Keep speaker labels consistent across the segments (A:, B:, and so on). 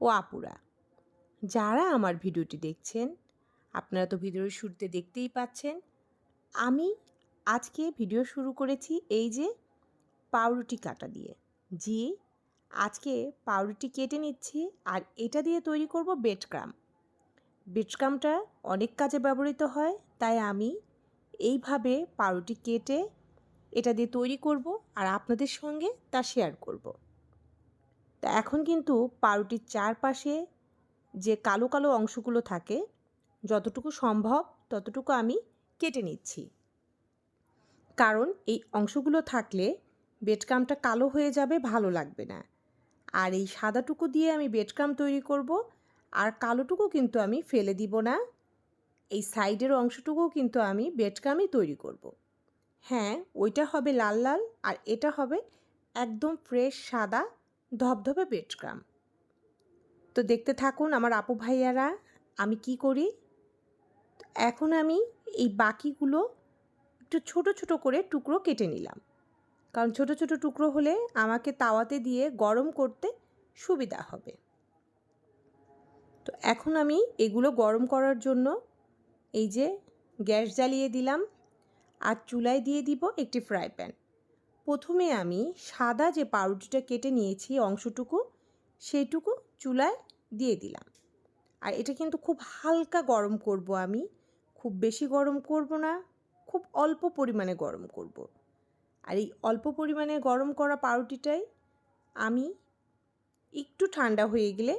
A: ও আপুরা। যারা আমার ভিডিওটি দেখছেন, আপনারা তো ভিডিওর শুরুতে দেখতেই পাচ্ছেন, আমি আজকে ভিডিও শুরু করেছি এই যে পাউরুটি কাটা দিয়ে। জি, আজকে পাউরুটি কেটে নিচ্ছি আর এটা দিয়ে তৈরি করব বেডক্রাম বেডক্রামটা অনেক কাজে ব্যবহৃত হয়, তাই আমি এইভাবে পাউরুটি কেটে এটা দিয়ে তৈরি করব আর আপনাদের সঙ্গে তা শেয়ার করব। তা এখন কিন্তু পাউরুটির চারপাশে যে কালো কালো অংশগুলো থাকে, যতটুকু সম্ভব ততটুকু আমি কেটে নিচ্ছি। কারণ এই অংশগুলো থাকলে বেডকামটা কালো হয়ে যাবে, ভালো লাগবে না। আর এই সাদাটুকু দিয়ে আমি বেডকাম তৈরি করব, আর কালোটুকু কিন্তু আমি ফেলে দিব না। এই সাইডের অংশটুকুও কিন্তু আমি বেডকামই তৈরি করব। হ্যাঁ ওইটা হবে লাল লাল, আর এটা হবে একদম ফ্রেশ সাদা ধবধবে বেডক্রাম তো দেখতে থাকুন আমার আপু ভাইয়ারা, আমি কি করি? এখন আমি এই বাকিগুলো একটু ছোট ছোট করে টুকরো কেটে নিলাম। কারণ ছোট ছোট টুকরো হলে আমাকে তাওয়াতে দিয়ে গরম করতে সুবিধা হবে। তো এখন আমি এগুলো গরম করার জন্য এই যে গ্যাস জ্বালিয়ে দিলাম। আর চুলায় দিয়ে দিব একটি ফ্রাই প্যান। প্রথমে আমি সাদা যে পাউরুটিটা কেটে নিয়েছি অংশটুকু সেইটুকু চুলায় দিয়ে দিলাম। আর এটা কিন্তু খুব হালকা গরম করব আমি। খুব বেশি গরম করব না, খুব অল্প পরিমাণে গরম করব। আর এই অল্প পরিমাণে গরম করা পাউরুটিটাই আমি একটু ঠান্ডা হয়ে গেলে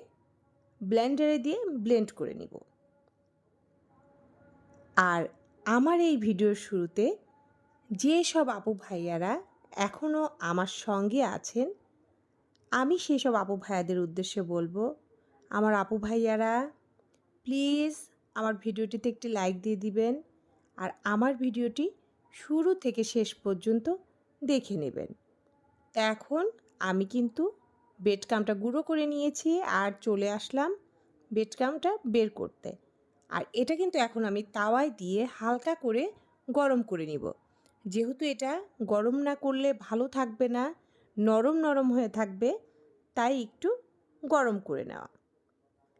A: ব্লেন্ডারে দিয়ে ব্লেন্ড করে নিব। আর আমার এই ভিডিওর শুরুতে যে সব আপু ভাইয়ারা এখনও আমার সঙ্গে আছেন? আমি সেসব আপু ভাইয়াদের উদ্দেশ্যে বলব, আমার আপু ভাইয়ারা প্লিজ আমার ভিডিওটিতে একটি লাইক দিয়ে দিবেন আর আমার ভিডিওটি শুরু থেকে শেষ পর্যন্ত দেখে নেবেন। এখন আমি কিন্তু বেডকামটা গুঁড়ো করে নিয়েছি আর চলে আসলাম বেডকামটা বের করতে। আর এটা কিন্তু এখন আমি তাওয়ায় দিয়ে হালকা করে গরম করে নিব। যেহেতু এটা গরম না করলে ভালো থাকবে না, নরম নরম হয়ে থাকবে, তাই একটু গরম করে নেওয়া।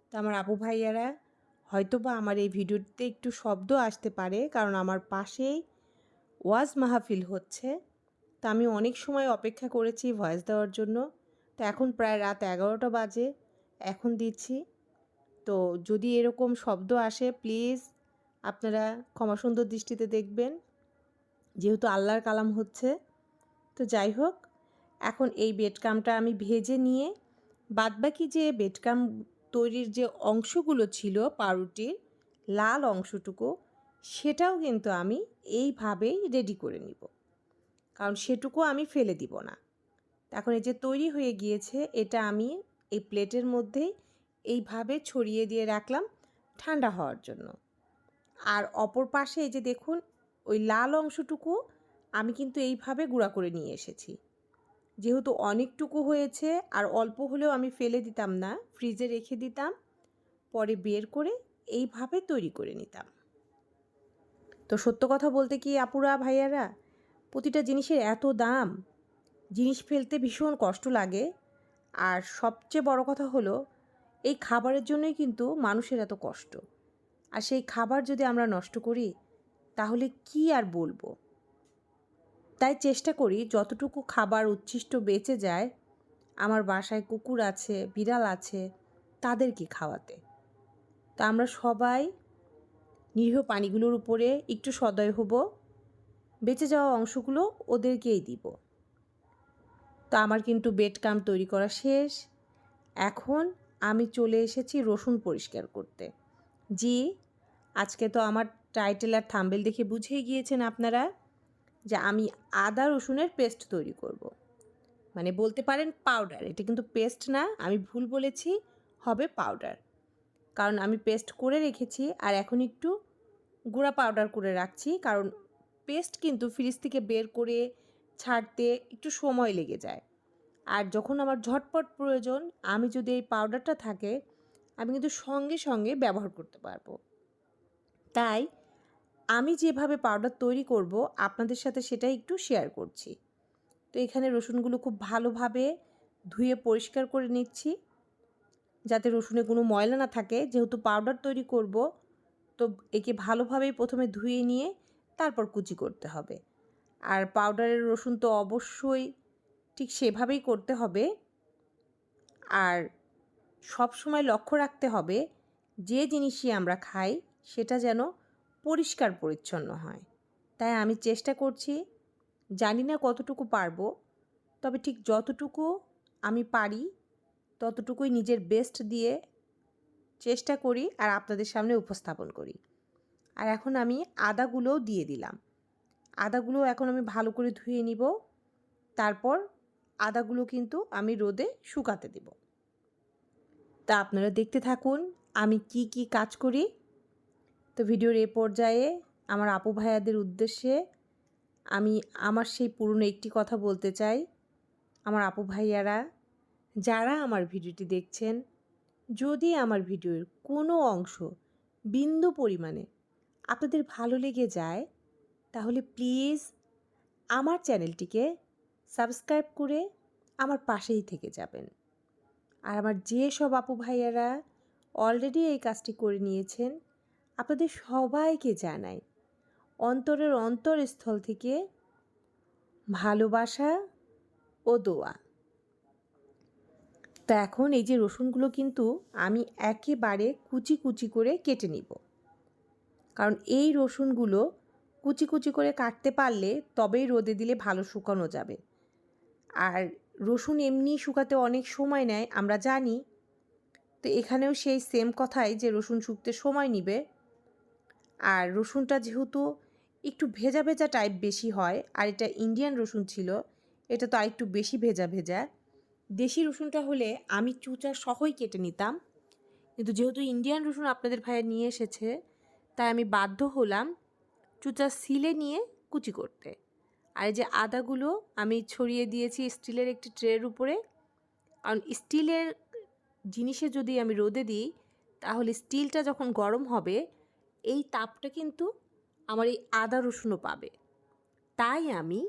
A: তো আমার আপু ভাইয়ারা হয়তো বা আমার এই ভিডিওতে একটু শব্দ আসতে পারে, কারণ আমার পাশেই ওয়াজ মাহফিল হচ্ছে। তা আমি অনেক সময় অপেক্ষা করেছি ভয়েস দেওয়ার জন্য। তো এখন প্রায় রাত এগারোটা বাজে, এখন দিচ্ছি। তো যদি এরকম শব্দ আসে, প্লিজ আপনারা ক্ষমা সুন্দর দৃষ্টিতে দেখবেন। যেহেতু আল্লাহর কালাম হচ্ছে, তো যাই হোক এখন এই বেডকামটা আমি ভেজে নিয়ে বাদবাকি যে বেডকাম তৈরির যে অংশগুলো ছিল পাউরুটির লাল অংশটুকু, সেটাও কিন্তু আমি এইভাবেই রেডি করে নিব। কারণ সেটুকু আমি ফেলে দিব না। এখন এই যে তৈরি হয়ে গিয়েছে, এটা আমি এই প্লেটের মধ্যে এইভাবে ছড়িয়ে দিয়ে রাখলাম ঠান্ডা হওয়ার জন্য। আর অপর পাশে এই যে দেখুন ওই লাল অংশটুকু আমি কিন্তু এইভাবে গুঁড়া করে নিয়ে এসেছি। যেহেতু অনেকটুকু হয়েছে আর অল্প হলেও আমি ফেলে দিতাম না, ফ্রিজে রেখে দিতাম, পরে বের করে এইভাবে তৈরি করে নিতাম। তো সত্য কথা বলতে কি আপুরা, ভাইয়ারা, প্রতিটা জিনিসের এত দাম, জিনিস ফেলতে ভীষণ কষ্ট লাগে। আর সবচেয়ে বড় কথা হলো, এই খাবারের জন্যই কিন্তু মানুষের এত কষ্ট। আর সেই খাবার যদি আমরা নষ্ট করি তাহলে কি আর বলব? তাই চেষ্টা করি যতটুকু খাবার উচ্ছিষ্ট বেঁচে যায়, আমার বাসায় কুকুর আছে, বিড়াল আছে, তাদেরকে খাওয়াতে। তা আমরা সবাই নিরীহ পানিগুলোর উপরে একটু সদয় হব, বেঁচে যাওয়া অংশগুলো ওদেরকেই দিব। তো আমার কিন্তু বেড কাম তৈরি করা শেষ। এখন আমি চলে এসেছি রসুন পরিষ্কার করতে। জি, আজকে তো আমার টাইটেল আর থাম্বেল দেখে বুঝেই গিয়েছেন আপনারা যে আমি আদা রসুনের পেস্ট তৈরি করব। মানে বলতে পারেন পাউডার, এটা কিন্তু পেস্ট না, আমি ভুল বলেছি, হবে পাউডার। কারণ আমি পেস্ট করে রেখেছি আর এখন একটু গুঁড়া পাউডার করে রাখছি, কারণ পেস্ট কিন্তু ফ্রিজ থেকে বের করে ছাড়তে একটু সময় লেগে যায়। আর যখন আমার ঝটপট প্রয়োজন, আমি যদি এই পাউডারটা থাকে, আমি কিন্তু সঙ্গে সঙ্গে ব্যবহার করতে পারব। তাই আমি যেভাবে পাউডার তৈরি করব, আপনাদের সাথে সেটাই একটু শেয়ার করছি। তো এখানে রসুনগুলো খুব ভালোভাবে ধুয়ে পরিষ্কার করে নিচ্ছি। যাতে রসুনে কোনো ময়লা না থাকে, যেহেতু পাউডার তৈরি করব, তো একে ভালোভাবেই প্রথমে ধুয়ে নিয়ে তারপর কুচি করতে হবে। আর পাউডারের রসুন তো অবশ্যই ঠিক সেভাবেই করতে হবে। আর সব সময় লক্ষ্য রাখতে হবে, যে জিনিসই আমরা খাই সেটা যেন পরিষ্কার পরিচ্ছন্ন হয়। তাই আমি চেষ্টা করছি, জানি না কতটুকু পারব, তবে ঠিক যতটুকু আমি পারি, ততটুকুই নিজের বেস্ট দিয়ে চেষ্টা করি আর আপনাদের সামনে উপস্থাপন করি। আর এখন আমি আদাগুলোও দিয়ে দিলাম। আদাগুলো এখন আমি ভালো করে ধুয়ে নিব, তারপর আদাগুলো কিন্তু আমি রোদে শুকাতে দেব। তা আপনারা দেখতে থাকুন, আমি কি কি কাজ করি। তো ভিডিওর এ পর্যায়ে আমার আপু ভাইয়াদের উদ্দেশ্যে আমি আমার সেই পুরনো একটি কথা বলতে চাই। আমার আপু ভাইয়ারা, যারা আমার ভিডিওটি দেখছেন, যদি আমার ভিডিওর কোনো অংশ বিন্দু পরিমাণে আপনাদের ভালো লেগে যায়, তাহলে প্লিজ আমার চ্যানেলটিকে সাবস্ক্রাইব করে আমার পাশেই থেকে যাবেন। আর আমার যে সব আপু ভাইয়ারা অলরেডি এই কাজটি করে নিয়েছেন আপনাদের সবাইকে জানাই, অন্তরের অন্তরস্থল থেকে ভালোবাসা ও দোয়া। তো এখন এই যে রসুনগুলো কিন্তু আমি একেবারে কুচি কুচি করে কেটে নিব। কারণ এই রসুনগুলো কুচি কুচি করে কাটতে পারলে তবেই রোদে দিলে ভালো শুকানো যাবে। আর রসুন এমনি শুকাতে অনেক সময় নেয়, আমরা জানি। তো এখানেও সেই সেম কথাই যে রসুন শুকতে সময় নিবে। আর রসুনটা যেহেতু একটু ভেজা ভেজা টাইপ বেশি হয়, আর এটা ইন্ডিয়ান রসুন ছিল, এটা তো আরেকটু বেশি ভেজা ভেজা। দেশি রসুনটা হলে আমি চুচা সহই কেটে নিতাম। কিন্তু যেহেতু ইন্ডিয়ান রসুন আপনাদের ভাইয়া নিয়ে এসেছে, তাই আমি বাধ্য হলাম চুচা সিলে নিয়ে কুচি করতে। আর এই যে আদাগুলো আমি ছড়িয়ে দিয়েছি স্টিলের একটি ট্রের উপরে। কারণ স্টিলের জিনিসে যদি আমি রোদে দিই, তাহলে স্টিলটা যখন গরম হবে এই তাপটা কিন্তু আমার এই আদা রসুনও পাবে। তাই আমি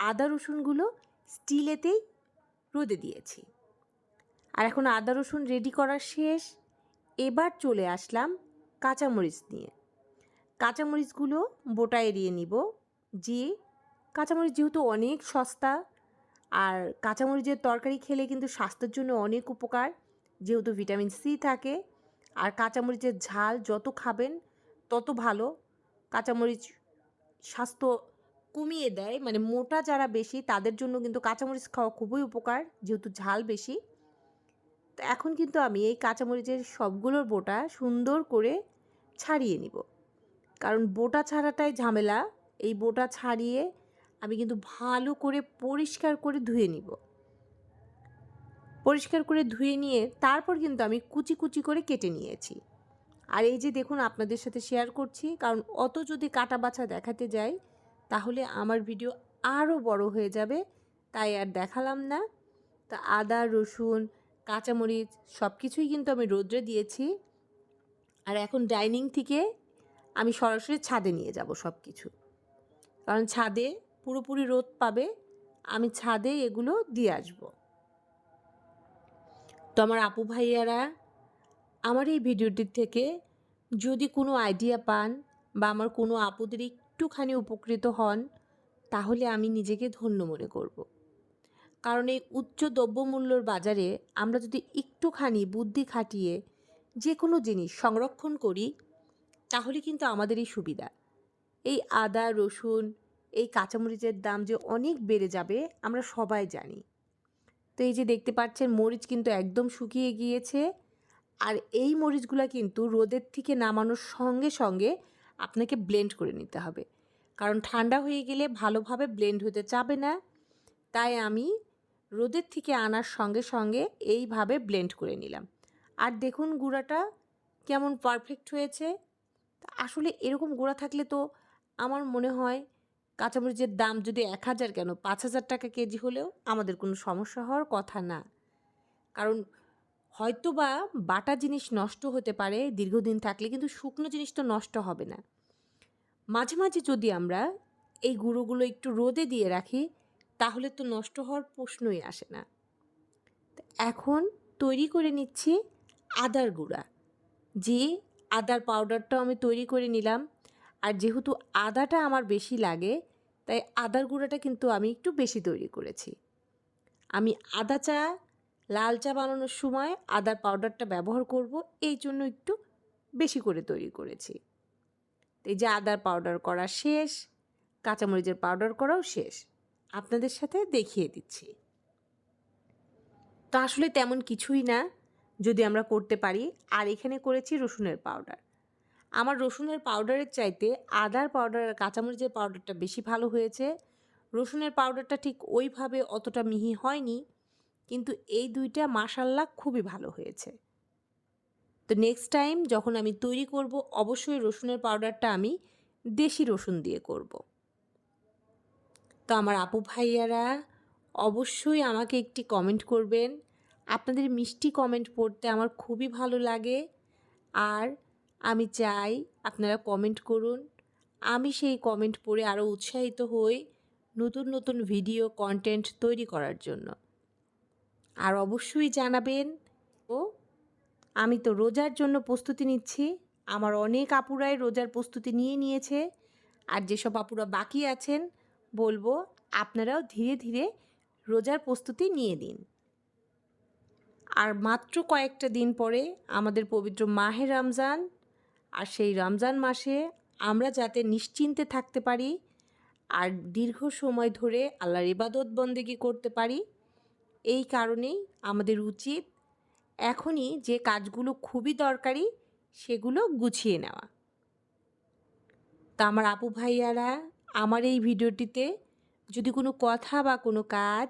A: আদা রসুনগুলো স্টিলেতেই রোদে দিয়েছি। আর এখন আদা রসুন রেডি করা শেষ। এবার চলে আসলাম কাঁচামরিচ নিয়ে। কাঁচামরিচগুলো বোটা এড়িয়ে নিব। যে কাঁচামরিচ যেহেতু অনেক সস্তা, আর কাঁচামরিচের তরকারি খেলে কিন্তু স্বাস্থ্যের জন্য অনেক উপকার। যেহেতু ভিটামিন সি থাকে, আর কাঁচামরিচের ঝাল যত খাবেন তত ভালো কাঁচামরিচ স্বাস্থ্য কমিয়ে দেয়। মানে মোটা যারা বেশি, তাদের জন্য কিন্তু কাঁচামরিচ খাওয়া খুবই উপকার, যেহেতু ঝাল বেশি। তো এখন কিন্তু আমি এই কাঁচামরিচের সবগুলোর বোটা সুন্দর করে ছাড়িয়ে নিব। কারণ বোটা ছাড়াটাই ঝামেলা। এই বোটা ছাড়িয়ে আমি কিন্তু ভালো করে পরিষ্কার করে ধুয়ে নিব। পরিষ্কার করে ধুয়ে নিয়ে তারপর কিন্তু আমি কুচি কুচি করে কেটে নিয়েছি। আর এই যে দেখুন আপনাদের সাথে শেয়ার করছি, কারণ অত যদি কাটা বাছা দেখাতে যাই, তাহলে আমার ভিডিও আরও বড় হয়ে যাবে। তাই আর দেখালাম না। তা আদা, রসুন, কাঁচামরিচ সব কিছুই কিন্তু আমি রোদ্রে দিয়েছি। আর এখন ডাইনিং থেকে আমি সরাসরি ছাদে নিয়ে যাব সব কিছু কারণ ছাদে পুরোপুরি রোদ পাবে, আমি ছাদে এগুলো দিয়ে আসব। তো আমার আপু ভাইয়ারা আমার এই ভিডিওটির থেকে যদি কোনো আইডিয়া পান বা আমার কোনো আপুদের একটুখানি উপকৃত হন, তাহলে আমি নিজেকে ধন্য মনে করব। কারণ এই উচ্চ দ্রব্যমূল্যর বাজারে আমরা যদি একটুখানি বুদ্ধি খাটিয়ে যে কোনো জিনিস সংরক্ষণ করি, তাহলে কিন্তু আমাদেরই সুবিধা। এই আদা, রসুন, এই কাঁচামরিচের দাম যে অনেক বেড়ে যাবে, আমরা সবাই জানি। তো এই যে দেখতে পাচ্ছেন, মরিচ কিন্তু একদম শুকিয়ে গিয়েছে। আর এই মরিচগুলো কিন্তু রোদের থেকে নামানোর সঙ্গে সঙ্গে আপনাকে ব্লেন্ড করে নিতে হবে। কারণ ঠান্ডা হয়ে গেলে ভালোভাবে ব্লেন্ড হতে চাবে না। তাই আমি রোদের থেকে আনার সঙ্গে সঙ্গে এইভাবে ব্লেন্ড করে নিলাম। আর দেখুন গুঁড়াটা কেমন পারফেক্ট হয়েছে। আসলে এরকম গুঁড়া থাকলে তো আমার মনে হয় কাঁচামরিচের দাম যদি এক হাজার কেন? পাঁচ হাজার টাকা কেজি হলেও আমাদের কোনো সমস্যা হওয়ার কথা না। কারণ হয়তো বা বাটা জিনিস নষ্ট হতে পারে দীর্ঘদিন থাকলে, কিন্তু শুকনো জিনিস তো নষ্ট হবে না। মাঝে মাঝে যদি আমরা এই গুঁড়োগুলো একটু রোদে দিয়ে রাখি, তাহলে তো নষ্ট হওয়ার প্রশ্নই আসে না। এখন তৈরি করে নিচ্ছি আদার গুঁড়া। যে আদার পাউডারটাও আমি তৈরি করে নিলাম, আর যেহেতু আদাটা আমার বেশি লাগে, তাই আদার গুঁড়াটা কিন্তু আমি একটু বেশি তৈরি করেছি। আমি আদা চা লাল চা বানানোর সময় আদার পাউডারটা ব্যবহার করব, এই জন্য একটু বেশি করে তৈরি করেছি। এই যে আদার পাউডার করা শেষ, কাঁচামরিচের পাউডার করাও শেষ, আপনাদের সাথে দেখিয়ে দিচ্ছি। তো আসলে তেমন কিছুই না, যদি আমরা করতে পারি, আর এখানে করেছি রসুনের পাউডার। আমার রসুনের পাউডারের চাইতে আদার পাউডার আর কাঁচামরিচের পাউডারটা বেশি ভালো হয়েছে। রসুনের পাউডারটা ঠিক ওইভাবে অতটা মিহি হয়নি কিন্তু এই দুইটা মাসাল্লা খুবই ভালো হয়েছে। তো নেক্সট টাইম যখন আমি তৈরি করব, অবশ্যই রসুনের পাউডারটা আমি দেশি রসুন দিয়ে করব। তো আমার আপু ভাইয়ারা, অবশ্যই আমাকে একটি কমেন্ট করবেন। আপনাদের মিষ্টি কমেন্ট পড়তে আমার খুবই ভালো লাগে। আর আমি চাই আপনারা কমেন্ট করুন। আমি সেই কমেন্ট পড়ে আরও উৎসাহিত হই নতুন নতুন ভিডিও কন্টেন্ট তৈরি করার জন্য। আর অবশ্যই জানাবেন, ও, আমি তো রোজার জন্য প্রস্তুতি নিচ্ছি। আমার অনেক আপুরাই রোজার প্রস্তুতি নিয়ে নিয়েছে। আর যেসব আপুরা বাকি আছেন, বলব আপনারাও ধীরে ধীরে রোজার প্রস্তুতি নিয়ে দিন আর মাত্র কয়েকটা দিন পরে আমাদের পবিত্র মাহে রমজান, আর সেই রমজান মাসে আমরা যাতে নিশ্চিন্তে থাকতে পারি, আর দীর্ঘ সময় ধরে আল্লাহর ইবাদত বন্দেগি করতে পারি এই কারণেই আমাদের উচিত এখনই যে কাজগুলো খুবই দরকারি, সেগুলো গুছিয়ে নেওয়া। তা আমার আপু ভাইয়ারা, আমার এই ভিডিওটিতে যদি কোনো কথা বা কোনো কাজ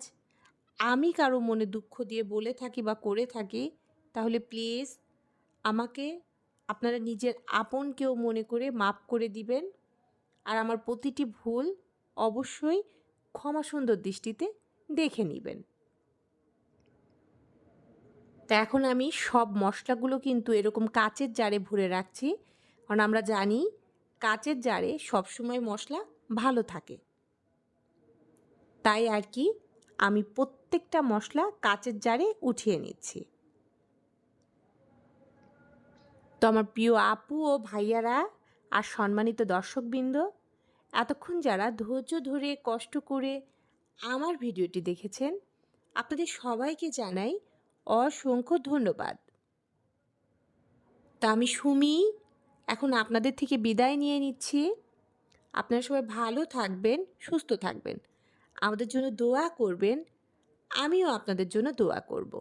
A: আমি কারও মনে দুঃখ দিয়ে বলে থাকি বা করে থাকি, তাহলে প্লিজ আমাকে, আপনারা নিজের আপন কেউ মনে করে মাপ করে দিবেন। আর আমার প্রতিটি ভুল অবশ্যই ক্ষমা সুন্দর দৃষ্টিতে দেখে নেবেন। তা এখন আমি সব মশলাগুলো কিন্তু এরকম কাচের জারে ভরে রাখছি। কারণ আমরা জানি কাচের জারে সবসময় মশলা ভালো থাকে। তাই আর কি আমি প্রত্যেকটা মশলা কাচের জারে উঠিয়ে নিচ্ছি। তো আমার প্রিয় আপু ও ভাইয়ারা আর সম্মানিত দর্শকবৃন্দ, এতক্ষণ যারা ধৈর্য ধরে, কষ্ট করে আমার ভিডিওটি দেখেছেন, আপনাদের সবাইকে জানাই অসংখ্য ধন্যবাদ। তা আমি সুমি, এখন আপনাদের থেকে বিদায় নিয়ে নিচ্ছি। আপনারা সবাই ভালো থাকবেন, সুস্থ থাকবেন। আমাদের জন্য দোয়া করবেন, আমিও আপনাদের জন্য দোয়া করব।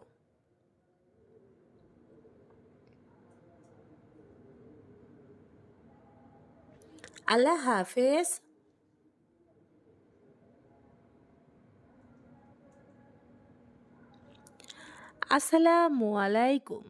A: আল্লাহ হাফেজ। আসসালামু আলাইকুম।